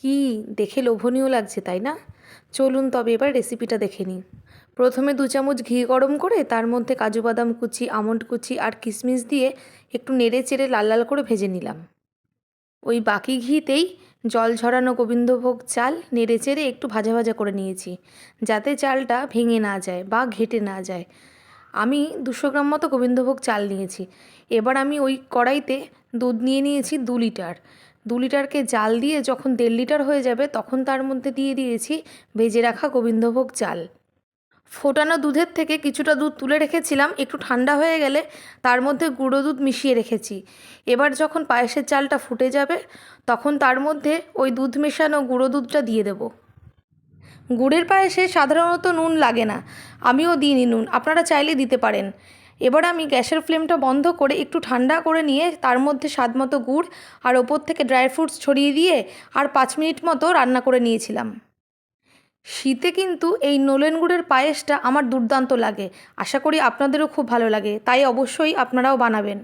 কি? দেখে লোভনীয় লাগছে, তাই না? চলুন তবে এবার রেসিপিটা দেখে নিই। প্রথমে দু চামচ ঘি গরম করে, তার মধ্যে কাজু বাদাম কুচি, আমন্ড কুচি আর কিশমিশ দিয়ে একটু নেড়ে চেড়ে লাল লাল করে ভেজে নিলাম। ওই বাকি ঘিতেই জল ঝরানো গোবিন্দভোগ চাল নেড়ে চেড়ে একটু ভাজা ভাজা করে নিয়েছি, যাতে চালটা ভেঙে না যায় বা ঘেটে না যায়। আমি দুশো গ্রাম মতো গোবিন্দভোগ চাল নিয়েছি। এবার আমি ওই কড়াইতে দুধ নিয়ে নিয়েছি দু লিটার। দু লিটারকে জাল দিয়ে যখন দেড় লিটার হয়ে যাবে, তখন তার মধ্যে দিয়ে দিয়েছি ভেজে রাখা গোবিন্দভোগ চাল। ফোটানো দুধের থেকে কিছুটা দুধ তুলে রেখেছিলাম, একটু ঠান্ডা হয়ে গেলে তার মধ্যে গুঁড়ো দুধ মিশিয়ে রেখেছি। এবার যখন পায়েসের চালটা ফুটে যাবে, তখন তার মধ্যে ওই দুধ মেশানো গুঁড়ো দুধটা দিয়ে দেবো। গুড়ের পায়েসে সাধারণত নুন লাগে না। আমিও দিইনি নুন, আপনারা চাইলে দিতে পারেন। এবার আমি গ্যাসের ফ্লেমটা বন্ধ করে একটু ঠান্ডা করে নিয়ে তার মধ্যে স্বাদ মতো গুড় আর ওপর থেকে ড্রাই ফ্রুটস ছড়িয়ে দিয়ে আর পাঁচ মিনিট মতো রান্না করে নিয়েছিলাম। শীতে কিন্তু এই নোলেন গুড়ের পায়েসটা আমার দুর্দান্ত লাগে। আশা করি আপনাদেরও খুব ভালো লাগে। তাই অবশ্যই আপনারাও বানাবেন।